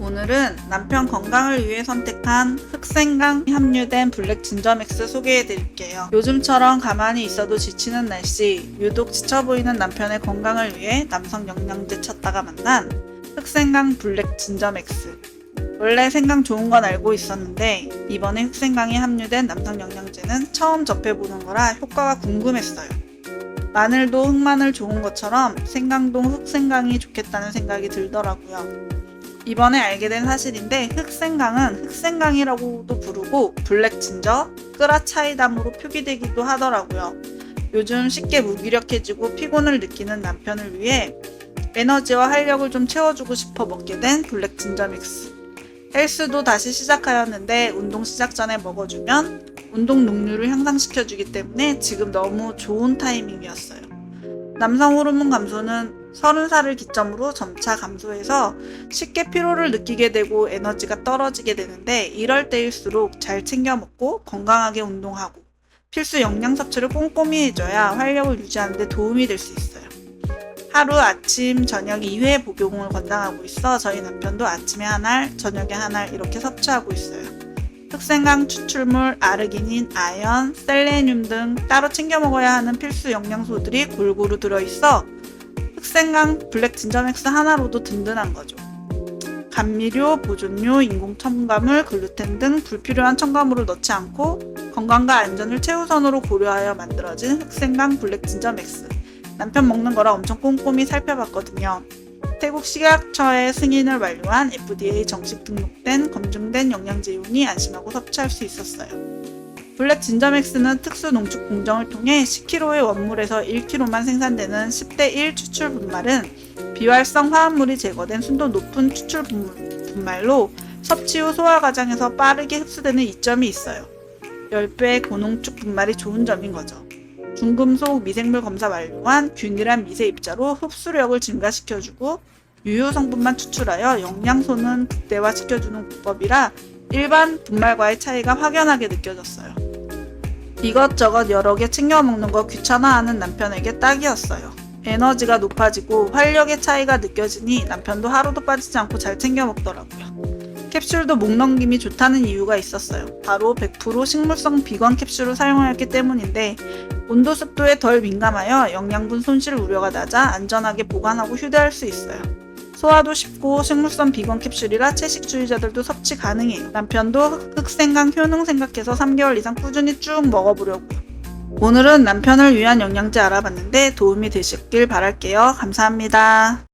오늘은 남편 건강을 위해 선택한 흑생강 함유된 블랙 진저맥스 소개해 드릴게요. 요즘처럼 가만히 있어도 지치는 날씨, 유독 지쳐 보이는 남편의 건강을 위해 남성 영양제 찾다가 만난 흑생강 블랙 진저맥스. 원래 생강 좋은 건 알고 있었는데 이번에 흑생강이 함유된 남성 영양제는 처음 접해보는 거라 효과가 궁금했어요. 마늘도 흑마늘 좋은 것처럼 생강도 흑생강이 좋겠다는 생각이 들더라고요. 이번에 알게 된 사실인데 흑생강은 흑생강이라고도 부르고 블랙 진저, 끄라 차이담으로 표기되기도 하더라고요. 요즘 쉽게 무기력해지고 피곤을 느끼는 남편을 위해 에너지와 활력을 좀 채워주고 싶어 먹게 된 블랙 진저 믹스. 헬스도 다시 시작하였는데 운동 시작 전에 먹어주면 운동 능률을 향상시켜주기 때문에 지금 너무 좋은 타이밍이었어요. 남성 호르몬 감소는 30살을 기점으로 점차 감소해서 쉽게 피로를 느끼게 되고 에너지가 떨어지게 되는데 이럴 때일수록 잘 챙겨 먹고 건강하게 운동하고 필수 영양 섭취를 꼼꼼히 해줘야 활력을 유지하는 데 도움이 될 수 있어요. 하루 아침, 저녁 2회 복용을 권장하고 있어 저희 남편도 아침에 한 알, 저녁에 한 알 이렇게 섭취하고 있어요. 흑생강 추출물, 아르기닌, 아연, 셀레늄 등 따로 챙겨 먹어야 하는 필수 영양소들이 골고루 들어있어 흑생강 블랙 진저맥스 하나로도 든든한 거죠. 감미료, 보존료, 인공 첨가물, 글루텐 등 불필요한 첨가물을 넣지 않고 건강과 안전을 최우선으로 고려하여 만들어진 흑생강 블랙 진저맥스. 남편 먹는 거라 엄청 꼼꼼히 살펴봤거든요. 태국 식약처의 승인을 완료한 FDA 정식 등록된 검증된 영양제이오니 안심하고 섭취할 수 있었어요. 블랙 진저맥스는 특수 농축 공정을 통해 10kg의 원물에서 1kg만 생산되는 10대 1 추출 분말은 비활성 화합물이 제거된 순도 높은 추출 분말- 분말로 섭취 후 소화 과정에서 빠르게 흡수되는 이점이 있어요. 10배의 고농축 분말이 좋은 점인 거죠. 중금속 미생물 검사 완료한 균일한 미세 입자로 흡수력을 증가시켜주고 유효 성분만 추출하여 영양소는 극대화시켜주는 국법이라 일반 분말과의 차이가 확연하게 느껴졌어요. 이것저것 여러 개 챙겨 먹는 거 귀찮아하는 남편에게 딱이었어요. 에너지가 높아지고 활력의 차이가 느껴지니 남편도 하루도 빠지지 않고 잘 챙겨 먹더라고요. 캡슐도 목 넘김이 좋다는 이유가 있었어요. 바로 100% 식물성 비건 캡슐을 사용하였기 때문인데 온도 습도에 덜 민감하여 영양분 손실 우려가 낮아 안전하게 보관하고 휴대할 수 있어요. 소화도 쉽고 식물성 비건 캡슐이라 채식주의자들도 섭취 가능해요. 남편도 흑생강 효능 생각해서 3개월 이상 꾸준히 쭉 먹어보려고요. 오늘은 남편을 위한 영양제 알아봤는데 도움이 되셨길 바랄게요. 감사합니다.